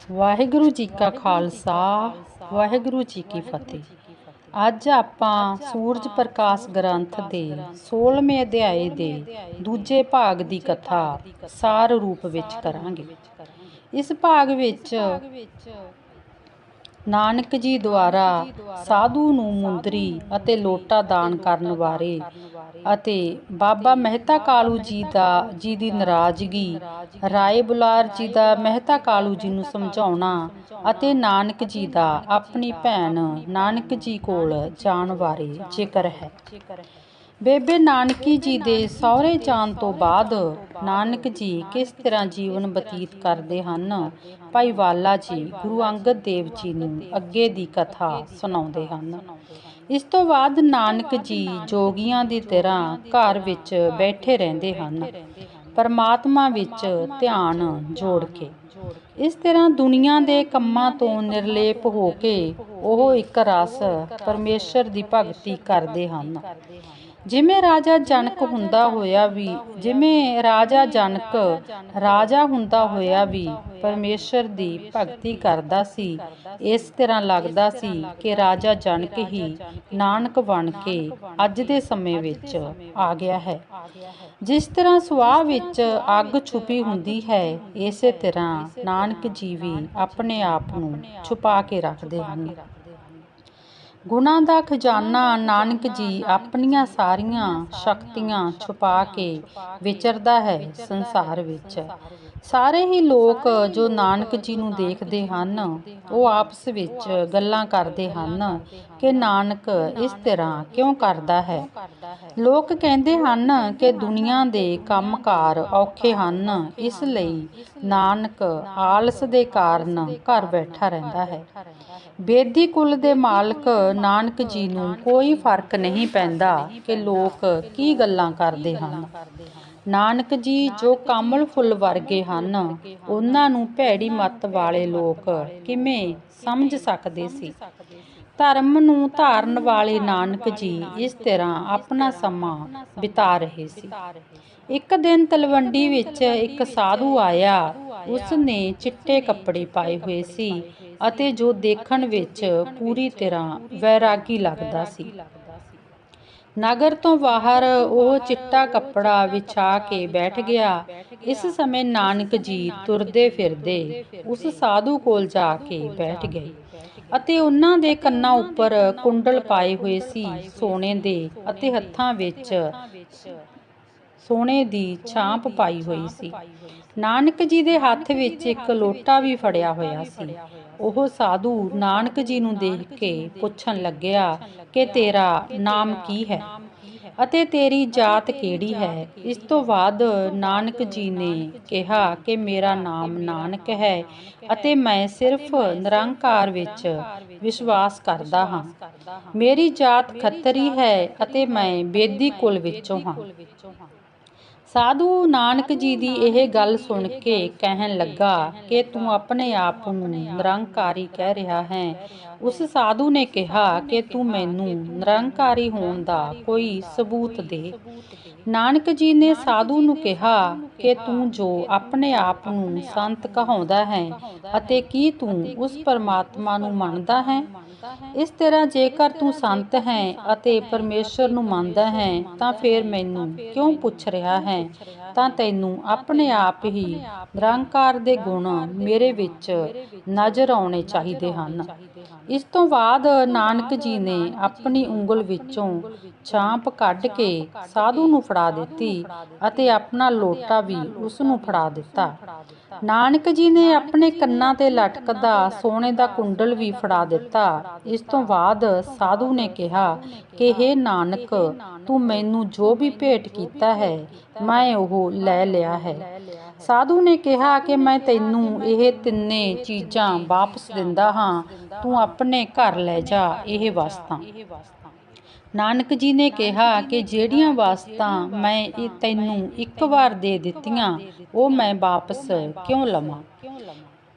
ਵਾਹਿਗੁਰੂ ਜੀ ਕਾ ਖਾਲਸਾ, ਵਾਹਿਗੁਰੂ ਜੀ ਕੀ ਫਤਿਹ। ਅੱਜ ਆਪਾਂ ਸੂਰਜ ਪ੍ਰਕਾਸ਼ ਗ੍ਰੰਥ ਦੇ 16ਵੇਂ ਅਧਿਆਏ ਦੇ ਦੂਜੇ ਭਾਗ ਦੀ ਕਥਾ ਸਾਰ ਰੂਪ ਵਿੱਚ ਕਰਾਂਗੇ। ਇਸ ਭਾਗ ਵਿੱਚ ਨਾਨਕ ਜੀ ਦੁਆਰਾ ਸਾਧੂ ਨੂੰ ਮੁੰਦਰੀ ਅਤੇ ਲੋਟਾ ਦਾਨ ਕਰਨ ਬਾਰੇ ਅਤੇ ਬਾਬਾ ਮਹਿਤਾ ਕਾਲੂ ਜੀ ਦਾ, ਜੀ ਦੀ ਨਾਰਾਜ਼ਗੀ। ਰਾਏ ਬੁਲਾਰ ਜੀ ਦਾ, ਮਹਿਤਾ ਕਾਲੂ ਜੀ ਨੂੰ ਸਮਝਾਉਣਾ ਅਤੇ ਨਾਨਕ ਜੀ ਦਾ, ਆਪਣੀ ਭੈਣ ਨਾਨਕ ਜੀ ਕੋਲ ਜਾਣ ਬਾਰੇ ਜ਼ਿਕਰ ਹੈ। ਬੇਬੇ ਨਾਨਕੀ ਜੀ ਦੇ ਸਹੁਰੇ ਜਾਣ ਤੋਂ ਬਾਅਦ ਨਾਨਕ ਜੀ ਕਿਸ ਤਰ੍ਹਾਂ ਜੀਵਨ ਬਤੀਤ ਕਰਦੇ ਹਨ? ਭਾਈ ਵਾਲਾ ਜੀ ਗੁਰੂ ਅੰਗਦ ਦੇਵ ਜੀ ਨੂੰ ਅੱਗੇ ਦੀ ਕਥਾ ਸੁਣਾਉਂਦੇ ਹਨ। ਇਸ ਤੋਂ ਬਾਅਦ ਨਾਨਕ ਜੀ ਜੋਗੀਆਂ ਦੀ ਤਰ੍ਹਾਂ ਘਰ ਵਿੱਚ ਬੈਠੇ ਰਹਿੰਦੇ ਹਨ। ਪਰਮਾਤਮਾ ਵਿੱਚ ਧਿਆਨ ਜੋੜ ਕੇ। ਇਸ ਤਰ੍ਹਾਂ ਦੁਨੀਆ ਦੇ ਕੰਮਾਂ ਤੋਂ ਨਿਰਲੇਪ ਹੋ ਕੇ ਉਹ ਇੱਕ ਰਸ ਪਰਮੇਸ਼ਰ ਦੀ ਭਗਤੀ ਕਰਦੇ ਹਨ। ਜਿਵੇਂ ਰਾਜਾ ਜਨਕ ਹੁੰਦਾ ਹੋਇਆ ਵੀ, ਜਿਵੇਂ ਰਾਜਾ ਜਨਕ ਰਾਜਾ ਹੁੰਦਾ ਹੋਇਆ ਵੀ, ਪਰਮੇਸ਼ਰ ਦੀ ਭਗਤੀ ਕਰਦਾ ਸੀ। ਇਸ ਤਰ੍ਹਾਂ ਲੱਗਦਾ ਸੀ ਕਿ ਰਾਜਾ ਜਨਕ ਹੀ ਨਾਨਕ ਬਣ ਕੇ ਅੱਜ ਦੇ ਸਮੇਂ ਵਿੱਚ ਆ ਗਿਆ ਹੈ। ਜਿਸ ਤਰ੍ਹਾਂ ਸੁਆਹ ਵਿੱਚ ਅੱਗ ਛੁਪੀ ਹੁੰਦੀ ਹੈ, ਇਸੇ ਤਰ੍ਹਾਂ ਨਾਨਕ ਜੀ ਵੀ ਆਪਣੇ ਆਪ ਨੂੰ ਛੁਪਾ ਕੇ ਰੱਖਦੇ ਹਨ। ਗੁਣਾਂ ਦਾ ਖਜ਼ਾਨਾ ਨਾਨਕ ਜੀ ਆਪਣੀਆਂ ਸਾਰੀਆਂ ਸ਼ਕਤੀਆਂ ਛੁਪਾ ਕੇ ਵਿਚਰਦਾ ਹੈ ਸੰਸਾਰ ਵਿੱਚ। ਸਾਰੇ ਹੀ ਲੋਕ ਜੋ ਨਾਨਕ ਜੀ ਨੂੰ ਦੇਖਦੇ ਹਨ ਉਹ ਆਪਸ ਵਿੱਚ ਗੱਲਾਂ ਕਰਦੇ ਹਨ ਕਿ ਨਾਨਕ ਇਸ ਤਰ੍ਹਾਂ ਕਿਉਂ ਕਰਦਾ ਹੈ? ਲੋਕ ਕਹਿੰਦੇ ਹਨ ਕਿ ਦੁਨੀਆ ਦੇ ਕੰਮਕਾਰ ਔਖੇ ਹਨ ਇਸ ਲਈ ਨਾਨਕ ਆਲਸ ਦੇ ਕਾਰਨ ਘਰ ਬੈਠਾ ਰਹਿੰਦਾ ਹੈ। ਬੇਦੀ ਕੁਲ ਦੇ ਮਾਲਕ ਨਾਨਕ ਜੀ ਨੂੰ ਕੋਈ ਫ਼ਰਕ ਨਹੀਂ ਪੈਂਦਾ ਕਿ ਲੋਕ ਕੀ ਗੱਲਾਂ ਕਰਦੇ ਹਨ। ਨਾਨਕ ਜੀ ਜੋ ਕਮਲ ਫੁੱਲ ਵਰਗੇ ਹਨ ਉਹਨਾਂ ਨੂੰ ਭੈੜੀ ਮੱਤ ਵਾਲੇ ਲੋਕ ਕਿਵੇਂ ਸਮਝ ਸਕਦੇ ਸੀ? ਧਰਮ ਨੂੰ ਧਾਰਨ ਵਾਲੇ ਨਾਨਕ ਜੀ ਇਸ ਤਰ੍ਹਾਂ ਆਪਣਾ ਸਮਾਂ ਬਿਤਾ ਰਹੇ ਸੀ। ਇੱਕ ਦਿਨ ਤਲਵੰਡੀ ਵਿੱਚ ਇੱਕ ਸਾਧੂ ਆਇਆ ਉਸ ਨੇ ਚਿੱਟੇ ਕੱਪੜੇ ਪਾਏ ਹੋਏ ਸੀ ਅਤੇ ਜੋ ਦੇਖਣ ਵਿੱਚ ਪੂਰੀ ਤਰ੍ਹਾਂ ਵੈਰਾਗੀ ਲੱਗਦਾ ਸੀ। ਨਗਰ ਤੋਂ ਬਾਹਰ ਉਹ ਚਿੱਟਾ ਕੱਪੜਾ ਵਿਛਾ ਕੇ ਬੈਠ ਗਿਆ। ਇਸ ਸਮੇਂ ਨਾਨਕ ਜੀ ਤੁਰਦੇ ਫਿਰਦੇ ਉਸ ਸਾਧੂ ਕੋਲ ਜਾ ਕੇ ਬੈਠ ਗਏ ਅਤੇ ਉਹਨਾਂ ਦੇ ਕੰਨਾਂ ਉੱਪਰ ਕੁੰਡਲ ਪਾਏ ਹੋਏ ਸੀ ਸੋਨੇ ਦੇ ਅਤੇ ਹੱਥਾਂ ਵਿੱਚ ਸੋਨੇ ਦੀ ਛਾਂਪ ਪਾਈ ਹੋਈ ਸੀ। ਨਾਨਕ ਜੀ ਦੇ ਹੱਥ ਵਿੱਚ ਇੱਕ ਲੋਟਾ ਵੀ ਫੜਿਆ ਹੋਇਆ ਸੀ। ਉਹ ਸਾਧੂ ਨਾਨਕ ਜੀ ਨੂੰ ਦੇਖ ਕੇ ਪੁੱਛਣ ਲੱਗਿਆ ਕਿ ਤੇਰਾ ਨਾਮ ਕੀ ਹੈ? ਅਤੇ ਤੇਰੀ ਜਾਤ ਕਿਹੜੀ ਹੈ? ਇਸ ਤੋਂ ਬਾਅਦ ਨਾਨਕ ਜੀ ਨੇ ਕਿਹਾ ਕਿ ਮੇਰਾ ਨਾਮ ਨਾਨਕ ਹੈ ਅਤੇ ਮੈਂ ਸਿਰਫ ਨਿਰੰਕਾਰ ਵਿੱਚ ਵਿਸ਼ਵਾਸ ਕਰਦਾ ਹਾਂ। ਮੇਰੀ ਜਾਤ ਖੱਤਰੀ ਹੈ ਅਤੇ ਮੈਂ ਬੇਦੀ ਕੁਲ ਵਿੱਚੋਂ ਹਾਂ। ਸਾਧੂ ਨਾਨਕ ਜੀ ਦੀ ਇਹ ਗੱਲ ਸੁਣ ਕੇ ਕਹਿਣ ਲੱਗਾ ਕਿ ਤੂੰ ਆਪਣੇ ਆਪ ਨੂੰ ਨਿਰੰਕਾਰੀ ਕਹਿ ਰਿਹਾ ਹੈ। ਉਸ ਸਾਧੂ ਨੇ ਕਿਹਾ ਕਿ ਤੂੰ ਮੈਨੂੰ ਨਿਰੰਕਾਰੀ ਹੋਣ ਦਾ ਕੋਈ ਸਬੂਤ ਦੇ। ਨਾਨਕ ਜੀ ਨੇ ਸਾਧੂ ਨੂੰ ਕਿਹਾ ਕਿ ਤੂੰ ਜੋ ਆਪਣੇ ਆਪ ਨੂੰ ਸੰਤ ਕਹਾਉਂਦਾ ਹੈ ਅਤੇ ਕੀ ਤੂੰ ਉਸ ਪਰਮਾਤਮਾ ਨੂੰ ਮੰਨਦਾ ਹੈ? ਇਸ ਤਰ੍ਹਾਂ ਜੇਕਰ ਤੂੰ ਸੰਤ ਹੈ ਅਤੇ ਪਰਮੇਸ਼ਰ ਨੂੰ ਮੰਨਦਾ ਹੈ ਤਾਂ ਫਿਰ ਮੈਨੂੰ ਕਿਉਂ ਪੁੱਛ ਰਿਹਾ ਹੈ? ਤਾਂ ਤੈਨੂੰ ਆਪਣੇ ਆਪ ਹੀ ਨਿਰੰਕਾਰ ਦੇ ਗੁਣ ਮੇਰੇ ਵਿੱਚ ਨਜ਼ਰ ਆਉਣੇ ਚਾਹੀਦੇ ਹਨ। ਇਸ ਤੋਂ ਬਾਅਦ ਨਾਨਕ ਜੀ ਨੇ ਆਪਣੀ ਉਂਗਲ ਵਿੱਚੋਂ ਛਾਂਪ ਕੱਢ ਕੇ ਸਾਧੂ ਨੂੰ ਫੜਾ ਦਿੱਤੀ ਅਤੇ ਆਪਣਾ ਲੋਟਾ ਵੀ ਉਸ ਨੂੰ ਫੜਾ ਦਿੱਤਾ। ਨਾਨਕ ਜੀ ਨੇ ਆਪਣੇ ਕੰਨਾਂ ਤੇ ਲਟਕਦਾ ਸੋਨੇ ਦਾ ਕੁੰਡਲ ਵੀ ਫੜਾ ਦਿੱਤਾ। ਇਸ ਤੋਂ ਬਾਅਦ ਸਾਧੂ ਨੇ ਕਿਹਾ ਕਿ हे ਨਾਨਕ, ਤੂੰ ਮੈਨੂੰ ਜੋ ਵੀ ਭੇਟ ਕੀਤਾ ਹੈ, ਮੈਂ ਉਹ ਲੈ ਲਿਆ ਹੈ। ਸਾਧੂ ਨੇ ਕਿਹਾ ਕਿ, ਮੈਂ ਤੈਨੂੰ ਇਹ ਤਿੰਨੇ ਚੀਜ਼ਾਂ ਵਾਪਸ ਦਿੰਦਾ ਹਾਂ। ਤੂੰ ਆਪਣੇ ਘਰ ਲੈ ਜਾ, ਇਹ ਵਸਤਾਂ। ਨਾਨਕ ਜੀ ਨੇ ਕਿਹਾ ਕਿ ਜਿਹੜੀਆਂ ਵਸਤਾਂ ਮੈਂ ਤੈਨੂੰ ਇੱਕ ਵਾਰ ਦੇ ਦਿੱਤੀਆਂ, ਉਹ ਮੈਂ ਵਾਪਸ ਕਿਉਂ ਲਵਾਂ?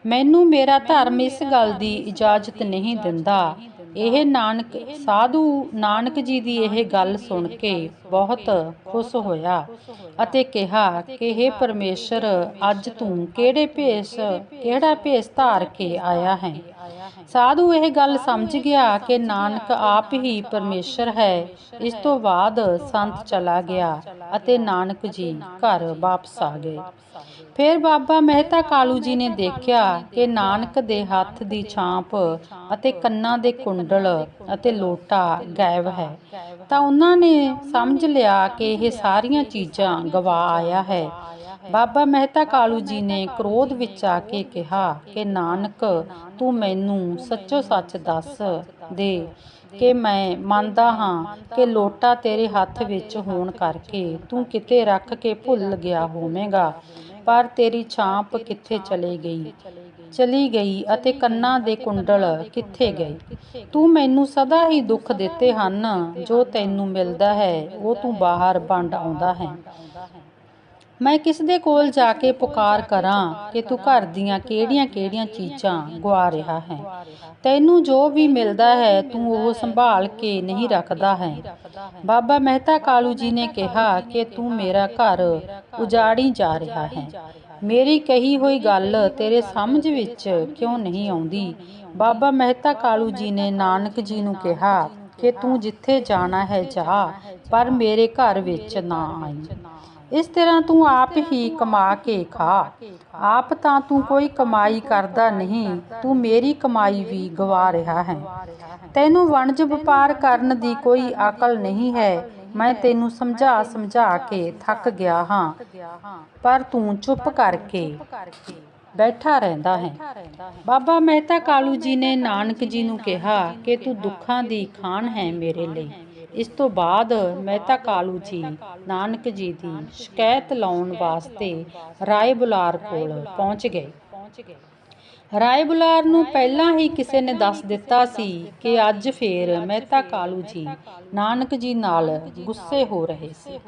ਮੈਨੂੰ ਮੇਰਾ ਧਰਮ ਇਸ ਗੱਲ ਦੀ ਇਜਾਜ਼ਤ ਨਹੀਂ ਦਿੰਦਾ। ਇਹ ਨਾਨਕ, ਸਾਧੂ ਨਾਨਕ ਜੀ ਦੀ ਇਹ ਗੱਲ ਸੁਣ ਕੇ ਬਹੁਤ ਖੁਸ਼ ਹੋਇਆ ਅਤੇ ਕਿਹਾ ਕਿ हे ਪਰਮੇਸ਼ਰ, ਅੱਜ ਤੂੰ ਕਿਹੜੇ ਭੇਸ, ਕਿਹੜਾ ਭੇਸ ਧਾਰ ਕੇ ਆਇਆ ਹੈ? ਸਾਧੂ ਇਹ ਗੱਲ ਸਮਝ ਗਿਆ ਕਿ ਨਾਨਕ ਆਪ ਹੀ ਪਰਮੇਸ਼ਰ ਹੈ। ਇਸ ਤੋਂ ਬਾਅਦ ਸੰਤ ਚਲਾ ਗਿਆ ਅਤੇ ਨਾਨਕ ਜੀ ਘਰ ਵਾਪਸ ਆ ਗਏ। ਫਿਰ ਬਾਬਾ ਮਹਿਤਾ ਕਾਲੂ ਜੀ ਨੇ ਦੇਖਿਆ ਕਿ ਨਾਨਕ ਦੇ ਹੱਥ ਦੀ ਛਾਂਪ ਅਤੇ ਕੰਨਾਂ ਦੇ ਕੁੰਡਲ ਅਤੇ ਲੋਟਾ ਗਾਇਬ ਹੈ। ਤਾਂ ਉਹਨਾਂ ਨੇ ਸਮਝ ਲਿਆ ਕਿ ਇਹ ਸਾਰੀਆਂ ਚੀਜ਼ਾਂ ਗਵਾ ਆਇਆ ਹੈ। ਬਾਬਾ ਮਹਿਤਾ ਕਾਲੂ ਜੀ ਨੇ ਕ੍ਰੋਧ ਵਿੱਚ ਆ ਕੇ ਕਿਹਾ ਕਿ, ਨਾਨਕ, ਤੂੰ ਮੈਨੂੰ ਸੱਚੋ ਸੱਚ ਦੱਸ ਦੇ ਕਿ ਮੈਂ ਮੰਨਦਾ ਹਾਂ ਕਿ ਲੋਟਾ ਤੇਰੇ ਹੱਥ ਵਿੱਚ ਹੋਣ ਕਰਕੇ ਤੂੰ ਕਿਤੇ ਰੱਖ ਕੇ ਭੁੱਲ ਗਿਆ ਹੋਵੇਂਗਾ, ਪਰ ਤੇਰੀ ਛਾਂਪ ਕਿੱਥੇ ਚਲੇ ਗਈ? ਚਲੀ ਗਈ ਅਤੇ ਕੰਨਾਂ ਦੇ ਕੁੰਡਲ ਕਿੱਥੇ ਗਏ? ਤੂੰ ਮੈਨੂੰ ਸਦਾ ਹੀ ਦੁੱਖ ਦਿੱਤੇ ਹਨ, ਜੋ ਤੈਨੂੰ ਮਿਲਦਾ ਹੈ, ਉਹ ਤੂੰ ਬਾਹਰ ਵੰਡ ਆਉਂਦਾ ਹੈ। ਮੈਂ ਕਿਸ ਦੇ ਕੋਲ ਜਾ ਕੇ ਪੁਕਾਰ ਕਰਾਂ ਕਿ ਤੂੰ ਘਰ ਦੀਆਂ ਕਿਹੜੀਆਂ-ਕਿਹੜੀਆਂ ਚੀਜ਼ਾਂ ਗਵਾ ਰਿਹਾ ਹੈ? ਤੈਨੂੰ ਜੋ ਵੀ ਮਿਲਦਾ ਹੈ, ਤੂੰ ਉਹ ਸੰਭਾਲ ਕੇ ਨਹੀਂ ਰੱਖਦਾ ਹੈ। ਬਾਬਾ ਮਹਿਤਾ ਕਾਲੂ ਜੀ ਨੇ ਕਿਹਾ ਕਿ ਤੂੰ ਮੇਰਾ ਘਰ ਉਜਾੜੀ ਜਾ ਰਿਹਾ ਹੈ। ਮੇਰੀ ਕਹੀ ਹੋਈ ਗੱਲ ਤੇਰੇ ਸਮਝ ਵਿੱਚ ਕਿਉਂ ਨਹੀਂ ਆਉਂਦੀ? ਬਾਬਾ ਮਹਿਤਾ ਕਾਲੂ ਜੀ ਨੇ ਨਾਨਕ ਜੀ ਨੂੰ ਕਿਹਾ ਕਿ ਤੂੰ ਜਿੱਥੇ ਜਾਣਾ ਹੈ, ਜਾ, ਪਰ ਮੇਰੇ ਘਰ ਵਿੱਚ ਨਾ ਆਈ। ਇਸ ਤਰ੍ਹਾਂ ਤੂੰ ਆਪ ਹੀ ਕਮਾ ਕੇ ਖਾ। ਆਪ ਤਾਂ ਤੂੰ ਕੋਈ ਕਮਾਈ ਕਰਦਾ ਨਹੀਂ। ਤੂੰ ਮੇਰੀ ਕਮਾਈ ਵੀ ਗਵਾ ਰਿਹਾ ਹੈ। ਤੈਨੂੰ ਵਣਜ ਵਪਾਰ ਕਰਨ ਦੀ ਕੋਈ ਅਕਲ ਨਹੀਂ ਹੈ। ਮੈਂ ਤੈਨੂੰ ਸਮਝਾ ਸਮਝਾ ਕੇ ਥੱਕ ਗਿਆ ਹਾਂ। ਪਰ ਤੂੰ ਚੁੱਪ ਕਰਕੇ ਬੈਠਾ ਰਹਿੰਦਾ ਹੈ। ਬਾਬਾ ਮਹਿਤਾ ਕਾਲੂ ਜੀ ਨੇ ਨਾਨਕ ਜੀ ਨੂੰ ਕਿਹਾ ਕਿ ਤੂੰ ਦੁੱਖਾਂ ਦੀ ਖਾਨ ਹੈ ਮੇਰੇ ਲਈ। ਇਸ ਤੋਂ ਬਾਅਦ ਮਹਿਤਾ ਕਾਲੂ ਜੀ ਨਾਨਕ ਜੀ ਦੀ ਸ਼ਿਕਾਇਤ ਲਾਉਣ ਵਾਸਤੇ ਰਾਏ ਬੁਲਾਰ ਕੋਲ ਪਹੁੰਚ ਗਏ। ਰਾਏ ਬੁਲਾਰ ਨੂੰ ਪਹਿਲਾਂ ਹੀ ਕਿਸੇ ਨੇ ਦੱਸ ਦਿੱਤਾ ਸੀ ਕਿ ਅੱਜ ਫੇਰ ਮਹਿਤਾ ਕਾਲੂ ਜੀ, ਨਾਨਕ ਜੀ ਨਾਲ ਗੁੱਸੇ ਹੋ ਰਹੇ ਸੀ।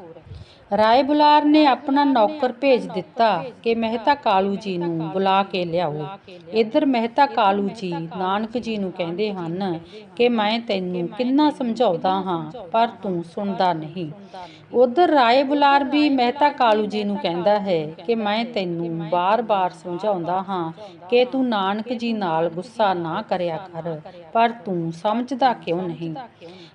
ਰਾਏ ਬੁਲਾਰ ਨੇ ਆਪਣਾ ਨੌਕਰ ਭੇਜ ਦਿੱਤਾ ਕਿ ਮਹਿਤਾ ਕਾਲੂ ਜੀ ਨੂੰ ਬੁਲਾ ਕੇ ਲਿਆਓ। ਇੱਧਰ ਮਹਿਤਾ ਕਾਲੂ ਜੀ ਨਾਨਕ ਜੀ ਨੂੰ ਕਹਿੰਦੇ ਹਨ ਕਿ ਮੈਂ ਤੈਨੂੰ ਕਿੰਨਾ ਸਮਝਾਉਂਦਾ ਹਾਂ, ਪਰ ਤੂੰ ਸੁਣਦਾ ਨਹੀਂ। ਉਧਰ ਰਾਏ ਬੁਲਾਰ ਵੀ ਮਹਿਤਾ ਕਾਲੂ ਜੀ ਨੂੰ ਕਹਿੰਦਾ ਹੈ ਕਿ ਮੈਂ ਤੈਨੂੰ ਬਾਰ-ਬਾਰ ਸਮਝਾਉਂਦਾ ਹਾਂ ਕਿ ਤੂੰ ਨਾਨਕ ਜੀ ਨਾਲ ਗੁੱਸਾ ਨਾ ਕਰਿਆ ਕਰ, ਪਰ ਤੂੰ ਸਮਝਦਾ ਕਿਉਂ ਨਹੀਂ?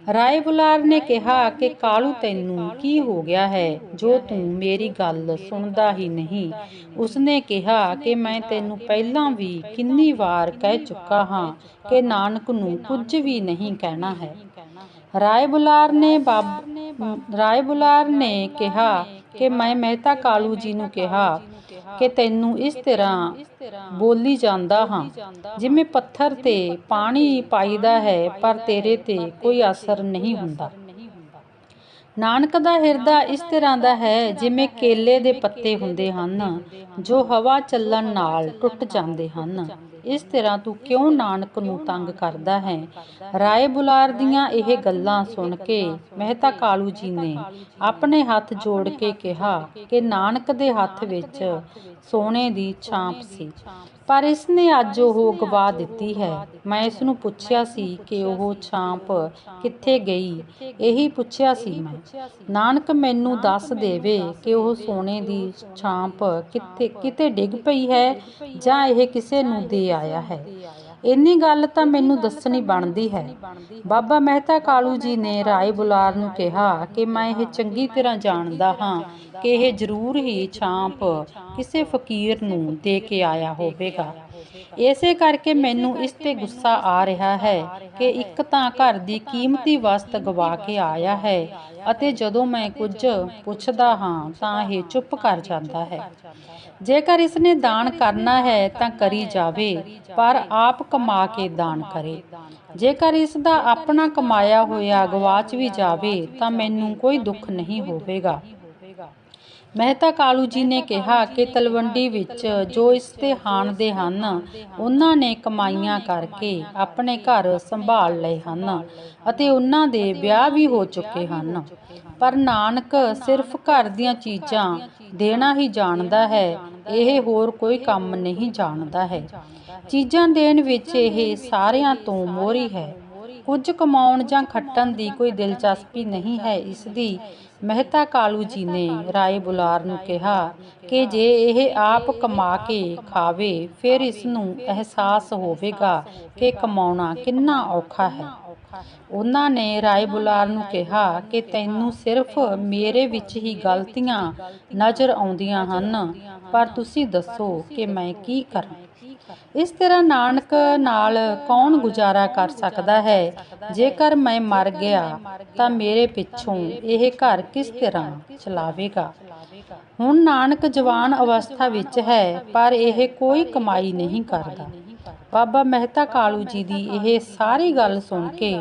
ਰਾਏ ਬੁਲਾਰ ਨੇ ਕਿਹਾ ਕਿ ਕਾਲੂ ਤੈਨੂੰ ਕੀ ਹੋ ਗਿਆ ਹੈ? ਜੋ ਤੂੰ ਮੇਰੀ ਗੱਲ ਸੁਣਦਾ ਹੀ ਨਹੀਂ। ਉਸਨੇ ਕਿਹਾ ਕਿ ਮੈਂ ਤੈਨੂੰ ਪਹਿਲਾਂ ਵੀ ਕਿੰਨੀ ਵਾਰ ਕਹਿ ਚੁੱਕਾ ਹਾਂ ਕਿ ਨਾਨਕ ਨੂੰ ਕੁਝ ਵੀ ਨਹੀਂ ਕਹਿਣਾ ਹੈ। ਰਾਏ ਬੁਲਾਰ ਨੇ ਬਾਬ ਰਾਏ ਬੁਲਾਰ ਨੇ ਕਿਹਾ ਕਿ ਮੈਂ ਮਹਿਤਾ ਕਾਲੂ ਜੀ ਨੂੰ ਕਿਹਾ ਕਿ ਤੈਨੂੰ ਇਸ ਤਰ੍ਹਾਂ ਬੋਲੀ ਜਾਂਦਾ ਹਾਂ। ਜਿਵੇਂ ਪੱਥਰ ਤੇ ਪਾਣੀ ਪਾਈਦਾ ਹੈ, ਪਰ ਤੇਰੇ ਤੇ ਕੋਈ ਅਸਰ ਨਹੀਂ ਹੁੰਦਾ। ਨਾਨਕ ਦਾ ਹਿਰਦਾ ਇਸ ਤਰ੍ਹਾਂ ਦਾ ਹੈ, ਜਿਵੇਂ ਕੇਲੇ ਦੇ ਪੱਤੇ ਹੁੰਦੇ ਹਨ, ਜੋ ਹਵਾ ਚੱਲਣ ਨਾਲ ਟੁੱਟ ਜਾਂਦੇ ਹਨ। ਇਸ ਤਰ੍ਹਾਂ ਤੂੰ ਕਿਉਂ ਨਾਨਕ ਨੂੰ ਤੰਗ ਕਰਦਾ ਹੈ? ਰਾਏ ਬੁਲਾਰ ਦੀਆਂ ਇਹ ਗੱਲਾਂ ਸੁਣ ਕੇ ਮਹਿਤਾ ਕਾਲੂ ਜੀ ਨੇ ਆਪਣੇ ਹੱਥ ਜੋੜ ਕੇ ਕਿਹਾ ਕਿ ਨਾਨਕ ਦੇ ਹੱਥ ਵਿੱਚ ਸੋਨੇ ਦੀ ਛਾਂਪ ਸੀ। ਪਰ ਇਸ ਨੇ ਅੱਜ ਉਹ ਗਵਾ ਦਿੱਤੀ ਹੈ। ਮੈਂ ਇਸ ਨੂੰ ਪੁੱਛਿਆ ਸੀ ਕਿ ਉਹ ਛਾਂਪ ਕਿੱਥੇ ਗਈ? ਇਹੀ ਪੁੱਛਿਆ ਸੀ ਮੈਂ। ਨਾਨਕ ਮੈਨੂੰ ਦੱਸ ਦੇਵੇ ਕਿ ਉਹ ਸੋਨੇ ਦੀ ਛਾਂਪ ਕਿੱਥੇ, ਕਿਤੇ ਡਿੱਗ ਪਈ ਹੈ ਜਾਂ ਇਹ ਕਿਸੇ ਨੂੰ ਦੇ ਆਇਆ ਹੈ। ਇੰਨੀ ਗੱਲ ਤਾਂ ਮੈਨੂੰ ਦੱਸਣੀ ਬਣਦੀ ਹੈ। ਬਾਬਾ ਮਹਿਤਾ ਕਾਲੂ ਜੀ ਨੇ ਰਾਏ ਬੁਲਾਰ ਨੂੰ ਕਿਹਾ ਕਿ ਮੈਂ ਇਹ ਚੰਗੀ ਤਰ੍ਹਾਂ ਜਾਣਦਾ ਹਾਂ ਕਿ ਇਹ ਜ਼ਰੂਰ ਹੀ ਛਾਂਪ ਕਿਸੇ ਫਕੀਰ ਨੂੰ ਦੇ ਕੇ ਆਇਆ ਹੋਵੇਗਾ। ਇਸੇ ਕਰਕੇ ਮੈਨੂੰ ਇਸ ਤੇ ਗੁੱਸਾ ਆ ਰਿਹਾ ਹੈ ਕਿ ਇੱਕ ਤਾਂ ਘਰ ਦੀ ਕੀਮਤੀ ਵਸਤ ਗਵਾ ਕੇ ਆਇਆ ਹੈ ਅਤੇ ਜਦੋਂ ਮੈਂ ਕੁਝ ਪੁੱਛਦਾ ਹਾਂ ਤਾਂ ਇਹ ਚੁੱਪ ਕਰ ਜਾਂਦਾ ਹੈ। ਜੇਕਰ ਇਸ ਨੇ ਦਾਨ ਕਰਨਾ ਹੈ ਤਾਂ ਕਰੀ ਜਾਵੇ, ਪਰ ਆਪ ਕਮਾ ਕੇ ਦਾਨ ਕਰੇ। ਜੇਕਰ ਇਸ ਦਾ ਆਪਣਾ ਕਮਾਇਆ ਹੋਇਆ ਗਵਾਚ ਵੀ ਜਾਵੇ ਤਾਂ ਮੈਨੂੰ ਕੋਈ ਦੁੱਖ ਨਹੀਂ ਹੋਵੇਗਾ। ਮਹਿਤਾ ਕਾਲੂ ਜੀ ਨੇ ਕਿਹਾ ਕਿ ਤਲਵੰਡੀ ਵਿੱਚ ਜੋ ਇਸ ਤੇ ਹਨ, ਉਹਨਾਂ ਨੇ ਕਮਾਈਆਂ ਕਰਕੇ ਆਪਣੇ ਘਰ ਸੰਭਾਲ ਲਏ ਹਨ ਅਤੇ ਉਹਨਾਂ ਦੇ ਵਿਆਹ ਵੀ ਹੋ ਚੁੱਕੇ ਹਨ। ਪਰ ਨਾਨਕ ਸਿਰਫ ਘਰ ਦੀਆਂ ਚੀਜ਼ਾਂ ਦੇਣਾ ਹੀ ਜਾਣਦਾ ਹੈ, ਇਹ ਹੋਰ ਕੋਈ ਕੰਮ ਨਹੀਂ ਜਾਣਦਾ ਹੈ। ਚੀਜ਼ਾਂ ਦੇਣ ਵਿੱਚ ਇਹ ਸਾਰਿਆਂ ਤੋਂ ਮੋਹਰੀ ਹੈ। ਕੁਝ ਕਮਾਉਣ ਜਾਂ ਖੱਟਣ ਦੀ ਕੋਈ ਦਿਲਚਸਪੀ ਨਹੀਂ ਹੈ, ਇਸ ਦੀ ਮਹਿਤਾ ਕਾਲੂ ਜੀ ਨੇ ਰਾਏ ਬੁਲਾਰ ਨੂੰ ਕਿਹਾ ਕਿ ਜੇ ਇਹ ਆਪ ਕਮਾ ਕੇ ਖਾਵੇ, ਫਿਰ ਇਸ ਨੂੰ ਅਹਿਸਾਸ ਹੋਵੇਗਾ ਕਿ ਕਮਾਉਣਾ ਕਿੰਨਾ ਔਖਾ ਹੈ। ਉਹਨਾਂ ਨੇ ਰਾਏ ਬੁਲਾਰ ਨੂੰ ਕਿਹਾ ਕਿ ਤੈਨੂੰ ਸਿਰਫ ਮੇਰੇ ਵਿੱਚ ਹੀ ਗਲਤੀਆਂ ਨਜ਼ਰ ਆਉਂਦੀਆਂ ਹਨ, ਪਰ ਤੁਸੀਂ ਦੱਸੋ ਕਿ ਮੈਂ ਕੀ ਕਰਾਂ। ਇਸ ਤਰ੍ਹਾਂ ਨਾਨਕ ਨਾਲ ਕੌਣ ਗੁਜ਼ਾਰਾ ਕਰ ਸਕਦਾ ਹੈ? ਜੇਕਰ ਮੈਂ ਮਰ ਗਿਆ, ਤਾਂ ਮੇਰੇ ਪਿੱਛੋਂ ਇਹ ਘਰ ਕਿਸ ਤਰ੍ਹਾਂ ਚਲਾਵੇਗਾ? ਹੁਣ ਨਾਨਕ ਜਵਾਨ ਅਵਸਥਾ ਵਿੱਚ ਹੈ, ਪਰ ਇਹ ਕੋਈ ਕਮਾਈ ਨਹੀਂ ਕਰਦਾ। ਬਾਬਾ ਮਹਿਤਾ ਕਾਲੂ ਜੀ ਦੀ ਇਹ ਸਾਰੀ ਗੱਲ ਸੁਣ ਕੇ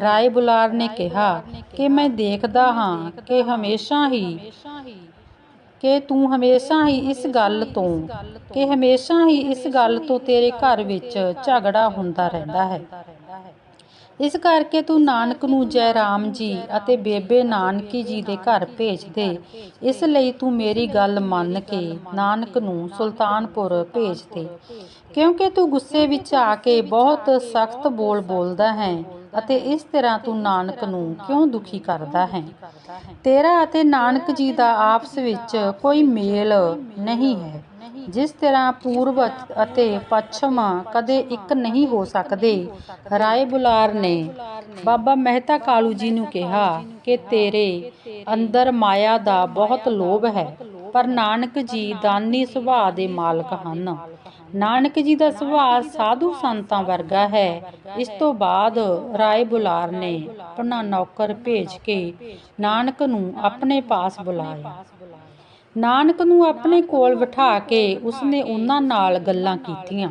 ਰਾਏ ਬੁਲਾਰ ਨੇ ਕਿਹਾ ਕਿ ਮੈਂ ਦੇਖਦਾ ਹਾਂ ਕਿ ਹਮੇਸ਼ਾ ਹੀ ਕਿ ਤੂੰ ਹਮੇਸ਼ਾ ਹੀ ਇਸ ਗੱਲ ਤੋਂ, ਕਿ ਹਮੇਸ਼ਾ ਹੀ ਇਸ ਗੱਲ ਤੋਂ ਤੇਰੇ ਘਰ ਵਿੱਚ ਝਗੜਾ ਹੁੰਦਾ ਰਹਿੰਦਾ ਹੈ। ਇਸ ਕਰਕੇ ਤੂੰ ਨਾਨਕ ਨੂੰ ਜੈ ਰਾਮ ਜੀ ਅਤੇ ਬੇਬੇ ਨਾਨਕੀ ਜੀ ਦੇ ਘਰ ਭੇਜ ਦੇ। ਇਸ ਲਈ ਤੂੰ ਮੇਰੀ ਗੱਲ ਮੰਨ ਕੇ ਨਾਨਕ ਨੂੰ ਸੁਲਤਾਨਪੁਰ ਭੇਜ ਦੇ। ਕਿਉਂਕਿ ਤੂੰ ਗੁੱਸੇ ਵਿੱਚ ਆ ਕੇ ਬਹੁਤ ਸਖਤ ਬੋਲ ਬੋਲਦਾ ਹੈ ਅਤੇ ਇਸ ਤਰ੍ਹਾਂ ਤੂੰ ਨਾਨਕ ਨੂੰ ਕਿਉਂ ਦੁਖੀ ਕਰਦਾ ਹੈ? ਤੇਰਾ ਅਤੇ ਨਾਨਕ ਜੀ ਦਾ ਆਪਸ ਵਿੱਚ ਕੋਈ ਮੇਲ ਨਹੀਂ ਹੈ। ਜਿਸ ਤਰ੍ਹਾਂ ਪੂਰਬ ਅਤੇ ਪੱਛਮ ਕਦੇ ਇੱਕ ਨਹੀਂ ਹੋ ਸਕਦੇ, ਰਾਏ ਬੁਲਾਰ ਨੇ ਬਾਬਾ ਮਹਿਤਾ ਕਾਲੂ ਜੀ ਨੂੰ ਕਿਹਾ ਕਿ ਤੇਰੇ ਅੰਦਰ ਮਾਇਆ ਦਾ ਬਹੁਤ ਲੋਭ ਹੈ, ਪਰ ਨਾਨਕ ਜੀ ਦਾਨੀ ਸੁਭਾਅ ਦੇ ਮਾਲਕ ਹਨ। ਨਾਨਕ ਜੀ ਦਾ ਸੁਭਾਅ ਸਾਧੂ ਸੰਤਾਂ ਵਰਗਾ ਹੈ। ਇਸ ਤੋਂ ਬਾਅਦ ਰਾਏ ਬੁਲਾਰ ਨੇ ਆਪਣਾ ਨੌਕਰ ਭੇਜ ਕੇ ਨਾਨਕ ਨੂੰ ਆਪਣੇ ਪਾਸ ਬੁਲਾਇਆ। ਨਾਨਕ ਨੂੰ ਆਪਣੇ ਕੋਲ ਬਿਠਾ ਕੇ ਉਸਨੇ ਉਹਨਾਂ ਨਾਲ ਗੱਲਾਂ ਕੀਤੀਆਂ।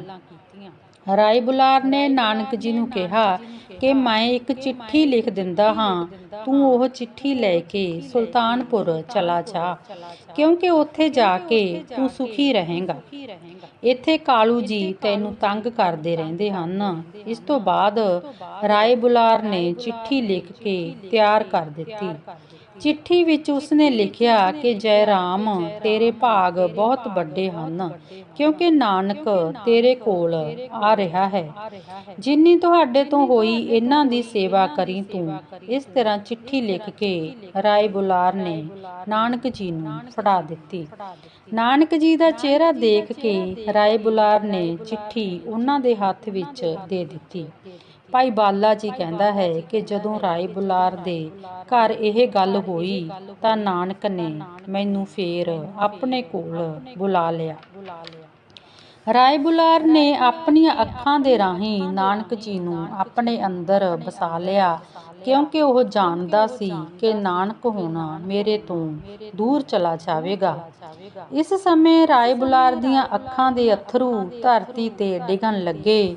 ਰਾਏ ਬੁਲਾਰ ਨੇ ਨਾਨਕ ਜੀ ਨੂੰ ਕਿਹਾ ਕਿ ਮੈਂ ਇੱਕ ਚਿੱਠੀ ਲਿਖ ਦਿੰਦਾ ਹਾਂ। ਤੂੰ ਉਹ ਚਿੱਠੀ ਲੈ ਕੇ ਸੁਲਤਾਨਪੁਰ ਚਲਾ ਜਾ। ਕਿਉਂਕਿ ਉੱਥੇ ਜਾ ਕੇ ਤੂੰ ਸੁਖੀ ਰਹੇਂਗਾ। ਇੱਥੇ ਕਾਲੂ ਜੀ ਤੈਨੂੰ ਤੰਗ ਕਰਦੇ ਰਹਿੰਦੇ ਹਨ। ਇਸ ਤੋਂ ਬਾਅਦ ਰਾਏ ਬੁਲਾਰ ਨੇ ਚਿੱਠੀ ਲਿਖ ਕੇ ਤਿਆਰ ਕਰ ਦਿੱਤੀ। ਚਿੱਠੀ ਵਿੱਚ ਉਸਨੇ ਲਿਖਿਆ ਕਿ ਜੈ ਰਾਮ ਤੇਰੇ ਭਾਗ ਬਹੁਤ ਵੱਡੇ ਹਨ, ਕਿਉਂਕਿ ਨਾਨਕ ਤੇਰੇ ਕੋਲ ਆ ਰਿਹਾ ਹੈ। ਜਿੰਨੀ ਤੁਹਾਡੇ ਤੋਂ ਹੋਈ ਇਹਨਾਂ ਦੀ ਸੇਵਾ ਕਰੀ ਤੂੰ। ਇਸ ਤਰ੍ਹਾਂ ਚਿੱਠੀ ਲਿਖ ਕੇ ਰਾਏ ਬੁਲਾਰ ਨੇ ਨਾਨਕ ਜੀ ਨੂੰ ਫੜਾ ਦਿੱਤੀ। ਨਾਨਕ ਜੀ ਦਾ ਚਿਹਰਾ ਦੇਖ ਕੇ ਰਾਏ ਬੁਲਾਰ ਨੇ ਚਿੱਠੀ ਉਹਨਾਂ ਦੇ ਹੱਥ ਵਿੱਚ ਦੇ ਦਿੱਤੀ। ਭਾਈ ਬਾਲਾ ਜੀ ਕਹਿੰਦਾ ਹੈ ਕਿ ਜਦੋਂ ਰਾਏ ਬੁਲਾਰ ਦੇ ਘਰ ਇਹ ਗੱਲ ਹੋਈ ਤਾਂ ਨਾਨਕ ਨੇ ਮੈਨੂੰ ਫੇਰ ਆਪਣੇ ਕੋਲ ਬੁਲਾ ਲਿਆ। ਰਾਏ ਬੁਲਾਰ ਨੇ ਆਪਣੀਆਂ ਅੱਖਾਂ ਦੇ ਰਾਹੀਂ ਨਾਨਕ ਜੀ ਨੂੰ ਆਪਣੇ ਅੰਦਰ ਵਸਾ ਲਿਆ ਕਿਉਂਕਿ ਉਹ ਜਾਣਦਾ ਸੀ ਕਿ ਨਾਨਕ ਹੋਣਾ ਮੇਰੇ ਤੋਂ ਦੂਰ ਚਲਾ ਜਾਵੇਗਾ। ਇਸ ਸਮੇਂ ਰਾਏ ਬੁਲਾਰ ਦੀਆਂ ਅੱਖਾਂ ਦੇ ਅਥਰੂ ਧਰਤੀ ਤੇ ਡਿੱਗਣ ਲੱਗੇ।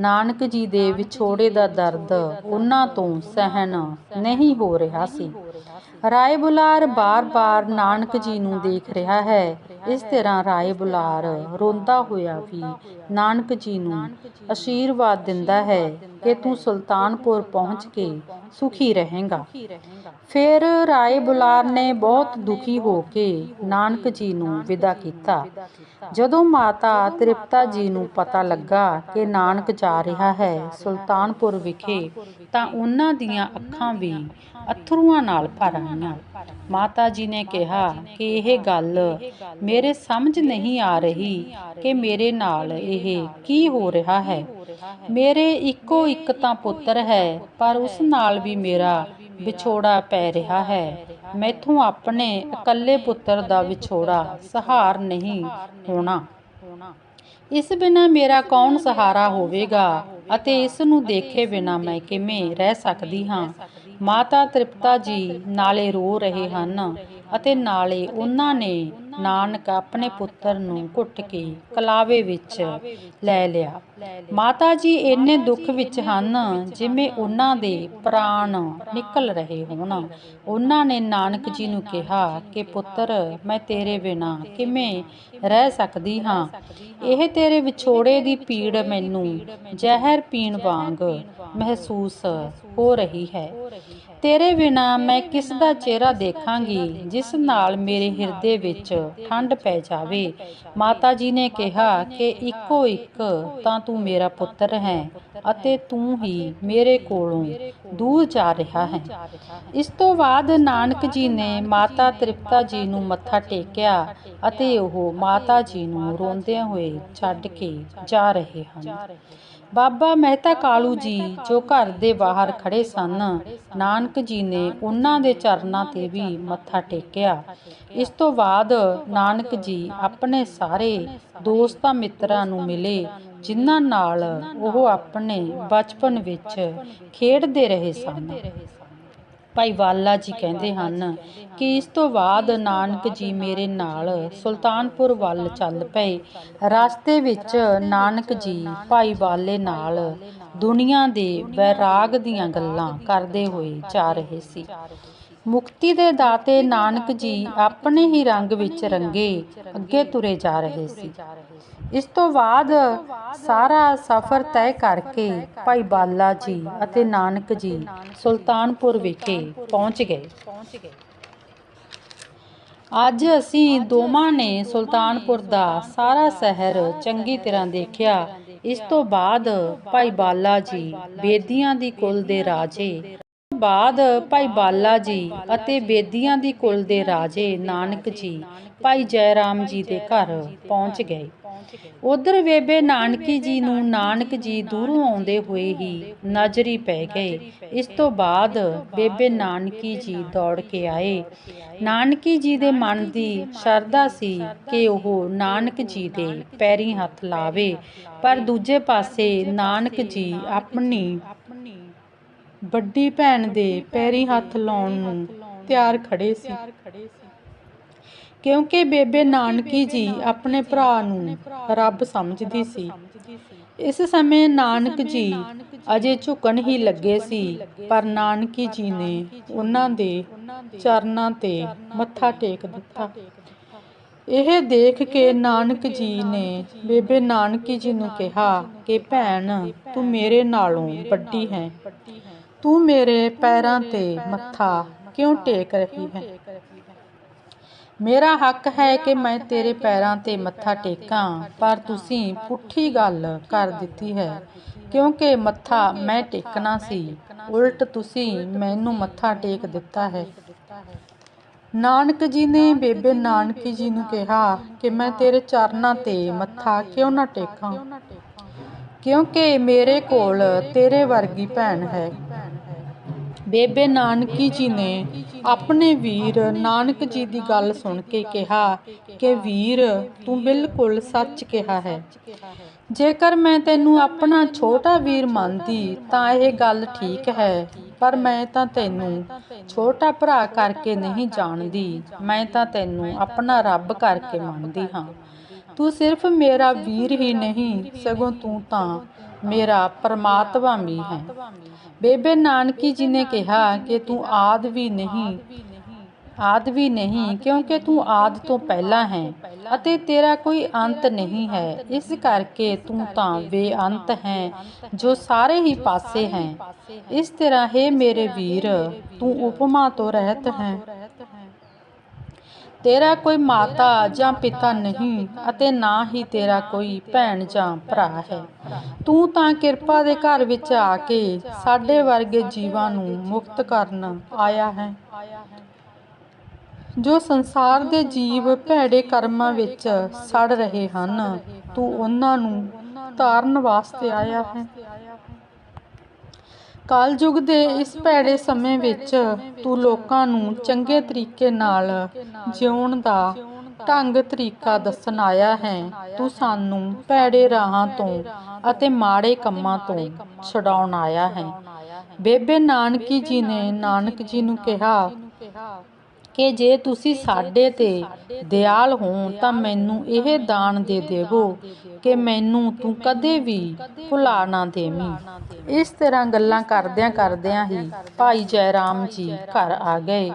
ਨਾਨਕ ਜੀ ਦੇ ਵਿਛੋੜੇ ਦਾ ਦਰਦ ਉਹਨਾਂ ਤੋਂ ਸਹਿਣ ਨਹੀਂ ਹੋ ਰਿਹਾ ਸੀ। ਰਾਏ ਬੁਲਾਰ ਬਾਰ-ਬਾਰ ਨਾਨਕ ਜੀ ਨੂੰ ਦੇਖ ਰਿਹਾ ਹੈ। ਇਸ ਤਰ੍ਹਾਂ ਰਾਏ ਬੁਲਾਰ ਰੋਂਦਾ ਹੋਇਆ ਵੀ ਨਾਨਕ ਜੀ ਨੂੰ ਅਸ਼ੀਰਵਾਦ ਦਿੰਦਾ ਹੈ ਕਿ ਤੂੰ ਸੁਲਤਾਨਪੁਰ ਪਹੁੰਚ ਕੇ ਸੁਖੀ ਰਹੇਂਗਾ। ਫਿਰ ਰਾਏ ਬੁਲਾਰ ਨੇ ਬਹੁਤ ਦੁਖੀ ਹੋ ਕੇ ਨਾਨਕ ਜੀ ਨੂੰ ਵਿਦਾ ਕੀਤਾ। ਜਦੋਂ ਮਾਤਾ ਤ੍ਰਿਪਤਾ ਜੀ ਨੂੰ ਪਤਾ ਲੱਗਾ ਕਿ ਨਾਨਕ ਜਾ ਰਿਹਾ ਹੈ ਸੁਲਤਾਨਪੁਰ ਵਿਖੇ ਤਾਂ ਉਹਨਾਂ ਦੀਆਂ ਅੱਖਾਂ ਵੀ ਅਥਰੂਆਂ ਨਾਲ ਭਰ ਆਈਆਂ ਮਾਤਾ ਜੀ ਨੇ ਕਿਹਾ ਕਿ ਇਹ ਗੱਲ ਮੇਰੇ ਸਮਝ ਨਹੀਂ ਆ ਰਹੀ ਕਿ ਮੇਰੇ ਨਾਲ ਇਹ ਕੀ ਹੋ ਰਿਹਾ ਹੈ। ਮੇਰੇ ਇੱਕੋ ਇੱਕ ਤਾਂ ਪੁੱਤਰ ਹੈ ਪਰ ਉਸ ਨਾਲ ਵੀ ਮੇਰਾ ਵਿਛੋੜਾ ਪੈ ਰਿਹਾ ਹੈ। ਮੈਥੋਂ ਆਪਣੇ ਇਕੱਲੇ ਪੁੱਤਰ ਦਾ ਵਿਛੋੜਾ ਸਹਾਰ ਨਹੀਂ ਹੋਣਾ। ਇਸ ਬਿਨਾ ਮੇਰਾ ਕੌਣ ਸਹਾਰਾ ਹੋਵੇਗਾ ਅਤੇ ਇਸ ਨੂੰ ਦੇਖੇ ਬਿਨਾ ਮੈਂ ਕਿਵੇਂ ਰਹਿ ਸਕਦੀ ਹਾਂ? ਮਾਤਾ ਤ੍ਰਿਪਤਾ ਜੀ ਨਾਲੇ ਰੋ ਰਹੇ ਹਨ ਅਤੇ ਨਾਲੇ ਉਹਨਾਂ ਨੇ ਨਾਨਕ ਆਪਣੇ ਪੁੱਤਰ ਨੂੰ ਘੁੱਟ ਕੇ ਕਲਾਵੇ ਵਿੱਚ ਲੈ ਲਿਆ। ਮਾਤਾ ਜੀ ਇੰਨੇ ਦੁੱਖ ਵਿੱਚ ਹਨ ਜਿਵੇਂ ਉਹਨਾਂ ਦੇ ਪ੍ਰਾਣ ਨਿਕਲ ਰਹੇ ਹੋਣ। ਉਹਨਾਂ ਨੇ ਨਾਨਕ ਜੀ ਨੂੰ ਕਿਹਾ ਕਿ, ਪੁੱਤਰ, ਮੈਂ ਤੇਰੇ ਬਿਨਾ ਕਿਵੇਂ ਰਹਿ ਸਕਦੀ ਹਾਂ? ਇਹ ਤੇਰੇ ਵਿਛੋੜੇ ਦੀ ਪੀੜ ਮੈਨੂੰ ਜ਼ਹਿਰ ਪੀਣ ਵਾਂਗ ਮਹਿਸੂਸ ਹੋ ਰਹੀ ਹੈ। ਤੇਰੇ ਬਿਨਾ ਮੈਂ ਕਿਸ ਦਾ ਚਿਹਰਾ ਦੇਖਾਂਗੀ ਜਿਸ ਨਾਲ ਮੇਰੇ ਹਿਰਦੇ ਵਿੱਚ ਠੰਡ ਪੈ ਜਾਵੇ। ਮਾਤਾ ਜੀ ਨੇ ਕਿਹਾ ਕਿ ਇੱਕੋ ਇੱਕ ਤਾਂ ਤੂੰ ਮੇਰਾ ਪੁੱਤਰ ਹੈ ਅਤੇ ਤੂੰ ਹੀ ਮੇਰੇ ਕੋਲੋਂ ਦੂਰ ਜਾ ਰਿਹਾ ਹੈ। ਇਸ ਤੋਂ ਬਾਅਦ ਨਾਨਕ ਜੀ ਨੇ ਮਾਤਾ ਤ੍ਰਿਪਤਾ ਜੀ ਨੂੰ ਮੱਥਾ ਟੇਕਿਆ ਅਤੇ ਉਹ ਮਾਤਾ ਜੀ ਨੂੰ ਰੋਂਦਿਆਂ ਹੋਏ ਛੱਡ ਕੇ ਜਾ ਰਹੇ ਹਨ। ਬਾਬਾ ਮਹਿਤਾ ਕਾਲੂ ਜੀ, ਜੋ ਘਰ ਦੇ ਬਾਹਰ ਖੜੇ ਸਨ, ਨਾਨਕ ਜੀ ਨੇ ਉਹਨਾਂ ਦੇ ਚਰਨਾਂ ਤੇ ਵੀ ਮੱਥਾ ਟੇਕਿਆ। ਇਸ ਤੋਂ ਬਾਅਦ ਨਾਨਕ ਜੀ ਆਪਣੇ ਸਾਰੇ ਦੋਸਤਾਂ ਮਿੱਤਰਾਂ ਨੂੰ ਮਿਲੇ, ਜਿਨ੍ਹਾਂ ਨਾਲ ਉਹ ਆਪਣੇ ਬਚਪਨ ਵਿੱਚ ਖੇਡਦੇ ਰਹੇ ਸਨ। ਭਾਈ ਵਾਲਾ ਜੀ ਕਹਿੰਦੇ ਹਨ ਕਿ ਇਸ ਤੋਂ ਬਾਅਦ ਨਾਨਕ ਜੀ ਮੇਰੇ ਨਾਲ ਸੁਲਤਾਨਪੁਰ ਵੱਲ ਚੱਲ ਪਏ। ਰਸਤੇ ਵਿੱਚ ਨਾਨਕ ਜੀ ਭਾਈ ਵਾਲੇ ਨਾਲ ਦੁਨੀਆ ਦੇ ਵੈਰਾਗ ਦੀਆਂ ਗੱਲਾਂ ਕਰਦੇ ਹੋਏ ਜਾ ਰਹੇ ਸੀ। ਮੁਕਤੀ ਦੇ ਦਾਤੇ ਨਾਨਕ ਜੀ ਆਪਣੇ ਹੀ ਰੰਗ ਵਿੱਚ ਰੰਗੇ, ਅੱਗੇ ਤੁਰੇ ਜਾ ਰਹੇ ਸੀ। ਇਸ ਤੋਂ ਬਾਅਦ ਸਾਰਾ ਸਫ਼ਰ ਤੈਅ ਕਰਕੇ ਭਾਈ ਬਾਲਾ ਜੀ ਅਤੇ ਨਾਨਕ ਜੀ ਸੁਲਤਾਨਪੁਰ ਵਿਖੇ ਪਹੁੰਚ ਗਏ। ਅੱਜ ਅਸੀਂ ਦੋਵਾਂ ਨੇ ਸੁਲਤਾਨਪੁਰ ਦਾ ਸਾਰਾ ਸ਼ਹਿਰ ਚੰਗੀ ਤਰ੍ਹਾਂ ਦੇਖਿਆ। ਇਸ ਤੋਂ ਬਾਅਦ ਭਾਈ ਬਾਲਾ ਜੀ ਬੇਦੀਆਂ ਦੀ ਕੁਲ ਦੇ ਰਾਜੇ ਬਾਅਦ ਭਾਈ ਬਾਲਾ ਜੀ ਅਤੇ ਬੇਦੀਆਂ ਦੀ ਕੁਲ ਦੇ ਰਾਜੇ ਨਾਨਕ ਜੀ ਭਾਈ ਜੈ ਰਾਮ ਜੀ ਦੇ ਘਰ ਪਹੁੰਚ ਗਏ। ਉਧਰ ਬੇਬੇ ਨਾਨਕੀ ਜੀ ਨੂੰ ਨਾਨਕ ਜੀ ਦੂਰੋਂ ਆਉਂਦੇ ਹੋਏ ਹੀ ਨਜ਼ਰੀ ਪੈ ਗਏ। ਇਸ ਤੋਂ ਬਾਅਦ ਬੇਬੇ ਨਾਨਕੀ ਜੀ ਦੌੜ ਕੇ ਆਏ। ਨਾਨਕੀ ਜੀ ਦੇ ਮਨ ਦੀ ਸ਼ਰਧਾ ਸੀ ਕਿ ਉਹ ਨਾਨਕ ਜੀ ਦੇ ਪੈਰੀ ਹੱਥ ਲਾਵੇ, ਪਰ ਦੂਜੇ ਪਾਸੇ ਨਾਨਕ ਜੀ ਆਪਣੀ ਵੱਡੀ ਭੈਣ ਦੇ ਪੈਰੀਂ ਹੱਥ ਲਾਉਣ ਨੂੰ ਤਿਆਰ ਖੜੇ ਸੀ। ਕਿਉਂਕਿ ਬੇਬੇ ਨਾਨਕੀ ਜੀ ਆਪਣੇ ਭਰਾ ਨੂੰ ਰੱਬ ਸਮਝਦੀ ਸੀ। ਇਸ ਸਮੇਂ ਨਾਨਕ ਜੀ ਅਜੇ ਝੁਕਣ ਹੀ ਲੱਗੇ ਸੀ ਪਰ ਨਾਨਕੀ ਜੀ ਨੇ ਉਹਨਾਂ ਦੇ ਚਰਨਾਂ ਤੇ ਮੱਥਾ ਟੇਕ ਦਿੱਤਾ। ਇਹ ਦੇਖ ਕੇ ਨਾਨਕ ਜੀ ਨੇ ਬੇਬੇ ਨਾਨਕੀ ਜੀ ਨੂੰ ਕਿਹਾ ਕਿ ਭੈਣ ਤੂੰ ਮੇਰੇ ਨਾਲੋਂ ਵੱਡੀ ਹੈ। ਤੂੰ ਮੇਰੇ ਪੈਰਾਂ ਤੇ ਮੱਥਾ ਕਿਉਂ ਟੇਕ ਰਹੀ ਹੈ? ਮੇਰਾ ਹੱਕ ਹੈ ਕਿ ਮੈਂ ਤੇਰੇ ਪੈਰਾਂ ਤੇ ਮੱਥਾ ਟੇਕਾਂ, ਪਰ ਤੁਸੀਂ ਪੁੱਠੀ ਗੱਲ ਕਰ ਦਿੱਤੀ ਹੈ, ਕਿਉਂਕਿ ਮੱਥਾ ਮੈਂ ਟੇਕਣਾ ਸੀ। ਉਲਟ ਤੁਸੀਂ ਮੈਨੂੰ ਮੱਥਾ ਟੇਕ ਦਿੱਤਾ ਹੈ। ਨਾਨਕ ਜੀ ਨੇ ਬੇਬੇ ਨਾਨਕੀ ਜੀ ਨੂੰ ਕਿਹਾ ਕਿ ਮੈਂ ਤੇਰੇ ਚਰਨਾਂ ਤੇ ਮੱਥਾ ਕਿਉਂ ਨਾ ਟੇਕਾਂ? ਕਿਉਂਕਿ ਮੇਰੇ ਕੋਲ ਤੇਰੇ ਵਰਗੀ ਭੈਣ ਹੈ। ਬੇਬੇ ਨਾਨਕੀ ਜੀ ਨੇ ਆਪਣੇ ਵੀਰ ਨਾਨਕ ਜੀ ਦੀ ਗੱਲ ਸੁਣ ਕੇ ਕਿਹਾ ਕਿ ਵੀਰ, ਤੂੰ ਬਿਲਕੁਲ ਸੱਚ ਕਿਹਾ ਹੈ। ਜੇਕਰ ਮੈਂ ਤੈਨੂੰ ਆਪਣਾ ਛੋਟਾ ਵੀਰ ਮੰਨਦੀ, ਤਾਂ ਇਹ ਗੱਲ ਠੀਕ ਹੈ, ਪਰ ਮੈਂ ਤਾਂ ਤੈਨੂੰ ਛੋਟਾ ਭਰਾ ਕਰਕੇ ਨਹੀਂ ਜਾਣਦੀ। ਮੈਂ ਤਾਂ ਤੈਨੂੰ ਆਪਣਾ ਰੱਬ ਕਰਕੇ ਮੰਨਦੀ ਹਾਂ। ਤੂੰ ਸਿਰਫ ਮੇਰਾ ਵੀਰ ਹੀ ਨਹੀਂ, ਸਗੋਂ ਤੂੰ ਤਾਂ ਮੇਰਾ ਪਰਮਾਤਮਾ ਹੈ। ਬੇਬੇ ਨਾਨਕੀ ਜੀ ਨੇ ਕਿਹਾ ਕਿ ਤੂੰ ਆਦ ਵੀ ਨਹੀਂ, ਆਦ ਵੀ ਨਹੀਂ, ਕਿਉਂਕਿ ਤੂੰ ਆਦ ਤੋਂ ਪਹਿਲਾਂ ਹੈ ਅਤੇ ਤੇਰਾ ਕੋਈ ਅੰਤ ਨਹੀਂ ਹੈ। ਇਸ ਕਰਕੇ ਤੂੰ ਤਾਂ ਬੇਅੰਤ ਹੈ, ਜੋ ਸਾਰੇ ਹੀ ਪਾਸੇ ਹੈ। ਇਸ ਤਰ੍ਹਾਂ, ਹੈ ਮੇਰੇ ਵੀਰ, ਤੂੰ ਉਪਮਾ ਤੋਂ ਰਹਿਤ ਹੈ। ਤੇਰਾ ਕੋਈ ਮਾਤਾ ਜਾਂ ਪਿਤਾ ਨਹੀਂ ਅਤੇ ਨਾ ਹੀ ਤੇਰਾ ਕੋਈ ਭੈਣ ਜਾਂ ਭਰਾ ਹੈ। ਤੂੰ ਤਾਂ ਕਿਰਪਾ ਦੇ ਘਰ ਵਿੱਚ ਆ ਕੇ ਸਾਡੇ ਵਰਗੇ ਜੀਵਾਂ ਨੂੰ ਮੁਕਤ ਕਰਨ ਆਇਆ ਹੈ। ਜੋ ਸੰਸਾਰ ਦੇ ਜੀਵ ਭੈੜੇ ਕਰਮਾਂ ਵਿੱਚ ਸੜ ਰਹੇ ਹਨ, ਤੂੰ ਉਹਨਾਂ ਨੂੰ ਤਾਰਨ ਵਾਸਤੇ ਆਇਆ ਹੈ। ਕਲਯੁਗ ਦੇ ਇਸ ਭੈੜੇ ਸਮੇਂ ਵਿੱਚ ਤੂੰ ਲੋਕਾਂ ਨੂੰ ਚੰਗੇ ਤਰੀਕੇ ਨਾਲ ਜਿਉਣ ਦਾ ਢੰਗ ਤਰੀਕਾ ਦੱਸਣ ਆਇਆ ਹੈ। ਤੂੰ ਸਾਨੂੰ ਭੈੜੇ ਰਾਹਾਂ ਤੋਂ ਅਤੇ ਮਾੜੇ ਕੰਮਾਂ ਤੋਂ ਛਡਾਉਣ ਆਇਆ ਹੈ। ਬੇਬੇ ਨਾਨਕੀ ਜੀ ਨੇ ਨਾਨਕ ਜੀ ਨੂੰ ਕਿਹਾ ਕਿ ਜੇ ਤੁਸੀਂ ਸਾਡੇ ਤੇ ਦਿਆਲ ਹੋ ਤਾਂ ਮੈਨੂੰ ਇਹ ਦਾਨ ਦੇ ਦੇਵੋ ਕਿ ਮੈਨੂੰ ਤੂੰ ਕਦੇ ਵੀ ਭੁਲਾ ਨਾ ਦੇਵੀਂ। ਇਸ ਤਰ੍ਹਾਂ ਗੱਲਾਂ ਕਰਦਿਆਂ ਕਰਦਿਆਂ ਹੀ ਭਾਈ ਜੈ ਰਾਮ ਜੀ ਘਰ ਆ ਗਏ।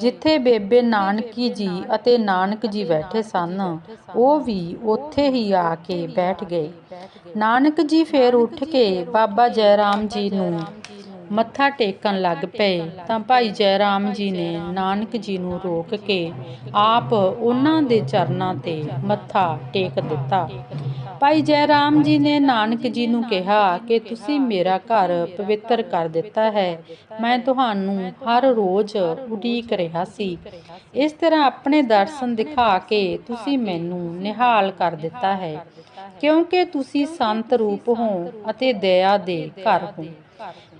ਜਿੱਥੇ ਬੇਬੇ ਨਾਨਕੀ ਜੀ ਅਤੇ ਨਾਨਕ ਜੀ ਬੈਠੇ ਸਨ, ਉਹ ਵੀ ਉੱਥੇ ਹੀ ਆ ਕੇ ਬੈਠ ਗਏ। ਨਾਨਕ ਜੀ ਫੇਰ ਉੱਠ ਕੇ ਬਾਬਾ ਜੈ ਰਾਮ ਜੀ ਨੂੰ ਮੱਥਾ ਟੇਕਣ ਲੱਗ ਪਏ ਤਾਂ ਭਾਈ ਜੈ ਰਾਮ ਜੀ ਨੇ ਨਾਨਕ ਜੀ ਨੂੰ ਰੋਕ ਕੇ ਆਪ ਉਹਨਾਂ ਦੇ ਚਰਨਾਂ ਤੇ ਮੱਥਾ ਟੇਕ ਦਿੱਤਾ। ਭਾਈ ਜੈ ਰਾਮ ਜੀ ਨੇ ਨਾਨਕ ਜੀ ਨੂੰ ਕਿਹਾ ਕਿ ਤੁਸੀਂ ਮੇਰਾ ਘਰ ਪਵਿੱਤਰ ਕਰ ਦਿੱਤਾ ਹੈ। ਮੈਂ ਤੁਹਾਨੂੰ ਹਰ ਰੋਜ਼ ਉਡੀਕ ਰਿਹਾ ਸੀ। ਇਸ ਤਰ੍ਹਾਂ ਆਪਣੇ ਦਰਸ਼ਨ ਦਿਖਾ ਕੇ ਤੁਸੀਂ ਮੈਨੂੰ ਨਿਹਾਲ ਕਰ ਦਿੱਤਾ ਹੈ। ਕਿਉਂਕਿ ਤੁਸੀਂ ਸੰਤ ਰੂਪ ਹੋ ਅਤੇ ਦਇਆ ਦੇ ਘਰ ਹੋ।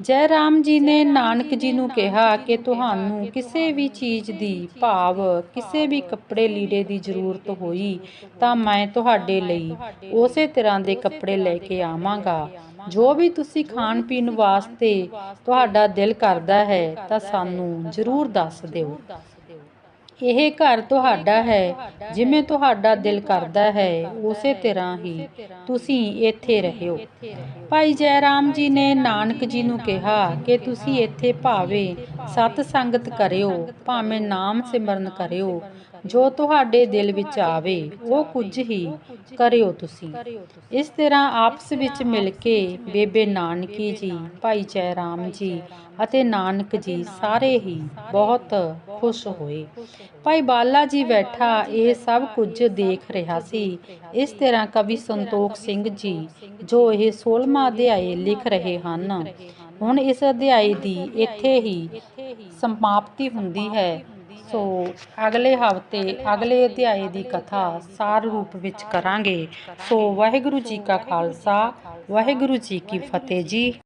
ਜੈ ਰਾਮ ਜੀ ਨੇ ਨਾਨਕ ਜੀ ਨੂੰ ਕਿਹਾ ਕਿ ਤੁਹਾਨੂੰ ਕਿਸੇ ਵੀ ਚੀਜ਼ ਦੀ ਭਾਵ, ਕਿਸੇ ਵੀ ਕੱਪੜੇ ਲੀੜੇ ਦੀ ਜ਼ਰੂਰਤ ਹੋਈ ਤਾਂ ਮੈਂ ਤੁਹਾਡੇ ਲਈ ਉਸੇ ਤਰ੍ਹਾਂ ਦੇ ਕੱਪੜੇ ਲੈ ਕੇ ਆਵਾਂਗਾ। ਜੋ ਵੀ ਤੁਸੀਂ ਖਾਣ ਪੀਣ ਵਾਸਤੇ ਤੁਹਾਡਾ ਦਿਲ ਕਰਦਾ ਹੈ ਤਾਂ ਸਾਨੂੰ ਜ਼ਰੂਰ ਦੱਸ ਦਿਓ। ਇਹ ਘਰ ਤੁਹਾਡਾ ਹੈ, ਜਿਵੇਂ ਤੁਹਾਡਾ ਦਿਲ ਕਰਦਾ ਹੈ, ਉਸੇ ਤਰ੍ਹਾਂ ਹੀ ਤੁਸੀਂ ਇੱਥੇ ਰਹਿਓ। ਭਾਈ ਜੈ ਰਾਮ ਜੀ ਨੇ ਨਾਨਕ ਜੀ ਨੂੰ ਕਿਹਾ ਕਿ ਤੁਸੀਂ ਇੱਥੇ ਭਾਵੇਂ ਸਤ ਸੰਗਤ ਕਰਿਓ, ਭਾਵੇਂ ਨਾਮ ਸਿਮਰਨ ਕਰਿਓ, ਜੋ ਤੁਹਾਡੇ ਦਿਲ ਵਿੱਚ ਆਵੇ, ਉਹ ਕੁਝ ਹੀ ਕਰਿਓ ਤੁਸੀਂ। ਇਸ ਤਰ੍ਹਾਂ ਆਪਸ ਵਿੱਚ ਮਿਲ ਕੇ ਬੇਬੇ ਨਾਨਕੀ ਜੀ, ਭਾਈ ਜੈ ਰਾਮ ਜੀ ਅਤੇ ਨਾਨਕ ਜੀ ਸਾਰੇ ਹੀ ਬਹੁਤ ਖੁਸ਼ ਹੋਏ। ਭਾਈ ਬਾਲਾ ਜੀ ਬੈਠਾ, ਇਹ ਸਭ ਕੁਝ ਦੇਖ ਰਿਹਾ ਸੀ ਇਸ ਤਰ੍ਹਾਂ ਕਵੀ ਸੰਤੋਖ ਸਿੰਘ ਜੀ, ਜੋ ਇਹ 16ਵਾਂ ਅਧਿਆਇ ਲਿਖ ਰਹੇ ਹਨ। ਹੁਣ ਇਸ ਅਧਿਆਇ ਦੀ ਇੱਥੇ ਹੀ ਸਮਾਪਤੀ ਹੁੰਦੀ ਹੈ। ਸੋ ਅਗਲੇ ਹਫ਼ਤੇ ਅਗਲੇ ਅਧਿਆਏ ਦੀ ਕਥਾ ਸਾਰ ਰੂਪ ਵਿੱਚ ਕਰਾਂਗੇ। ਸੋ ਵਾਹਿਗੁਰੂ ਜੀ ਕਾ ਖਾਲਸਾ, ਵਾਹਿਗੁਰੂ ਜੀ ਕੀ ਫਤਿਹ ਜੀ।